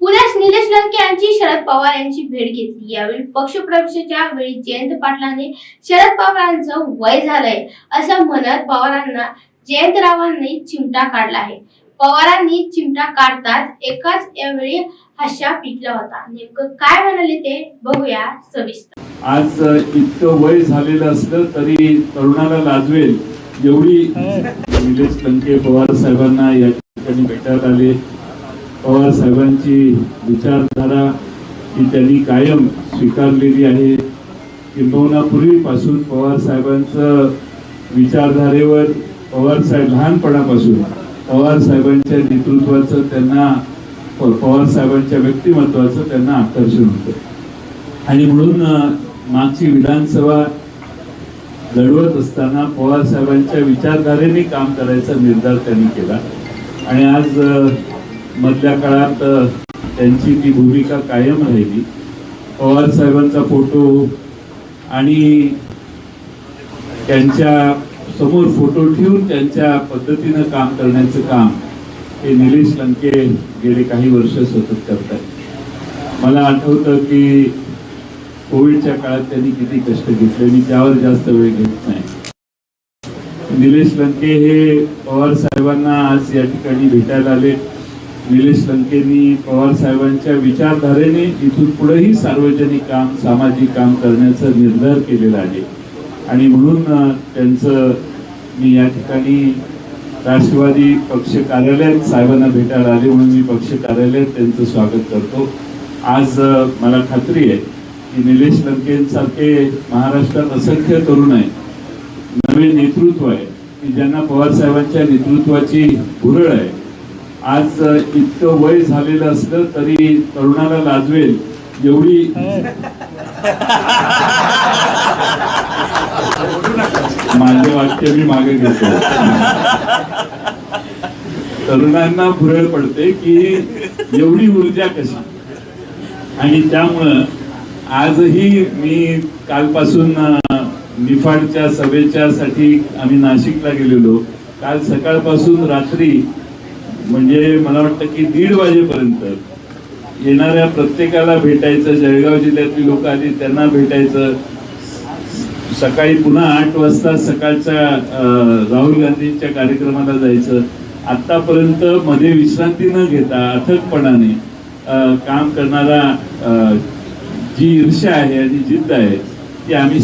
पुण्यात निलेश लंके यांची शरद पवार यांची भेट घेतली. यावेळी पक्षप्रवेशाच्या वेळी जयंत पाटलांनी शरद पवारांचं वय झालंय असं म्हणत पवारांना जयंतरावांनी चिमटा काढला आहे. पवारांनी चिमटा काढताच एकाच यावेळी हशा पिटला होता. नेमकं काय म्हणाले ते बघूया सविस्तर. आज इतकं वय झालेलं असलं तरी तरुणाला लाजवेल एवढी निलेश लंके पवार साहेबांना या ठिकाणी भेटायला आले. पवार साहेबांची विचारधारा ही त्यांनी कायम स्वीकारलेली आहे. किंबहुना पूर्वीपासून पवार साहेबांचं विचारधारेवर पवार साहेब लहानपणापासून पवार साहेबांच्या नेतृत्वाचं त्यांना पवार साहेबांच्या व्यक्तिमत्वाचं त्यांना आकर्षण होतं. आणि म्हणून मागची विधानसभा लढवत असताना पवार साहेबांच्या विचारधारेने काम करायचा निर्धार त्यांनी केला. आणि आज मधल्या काळात त्यांची ती भूमिका कायम राहिली पवार साहेबांचा फोटो आणि त्यांच्यासमोर फोटो ठेवून त्यांच्या पद्धतीनं काम करण्याचं काम हे निलेश लंके गेले काही वर्ष सतत करतात. मला आठवतं की कोविडच्या काळात त्यांनी किती कष्ट घेतले आणि त्यावर जास्त वेळ घेत नाही. निलेश लंके हे पवार साहेबांना आज या ठिकाणी भेटायला आले निलेश लंकेंनी पवार साहेबांच्या विचारधारेने इथून पुढेही सार्वजनिक काम सामाजिक काम करण्याचा निर्धार केलेला आहे. आणि म्हणून त्यांचं मी या ठिकाणी राष्ट्रवादी पक्ष कार्यालयात साहेबांना भेटायला आले म्हणून मी पक्ष कार्यालयात त्यांचं स्वागत करतो. आज मला खात्री आहे की निलेश लंकेंसारखे महाराष्ट्रात असंख्य तरुण आहे नवे नेतृत्व आहे. की ज्यांना पवार साहेबांच्या नेतृत्वाची भुरळ आहे. आज इतकं वय झालेलं असलं तरी तरुणाला लाजवेल एवढी माझे वाक्य मी मागे घेतो. तरुणांना भुरळ पडते की एवढी ऊर्जा कशी? आणि त्यामुळं आजही मी कालपासून निफाडच्या सभेच्या साठी आम्ही नाशिकला गेलेलो. काल सकाळपासून रात्री म्हणजे मला वाटतं की दीड वाजेपर्यंत येणाऱ्या प्रत्येकाला भेटायचं जळगाव जिल्ह्यातली लोक आली त्यांना भेटायचं. सकाळी पुन्हा आठ वाजता सकाळच्या राहुल गांधींच्या कार्यक्रमाला जायचं. आतापर्यंत मध्ये विश्रांती न घेता अथकपणाने काम करणारा जी ईर्ष्या आहे आणि जिद्द आहे ती आम्ही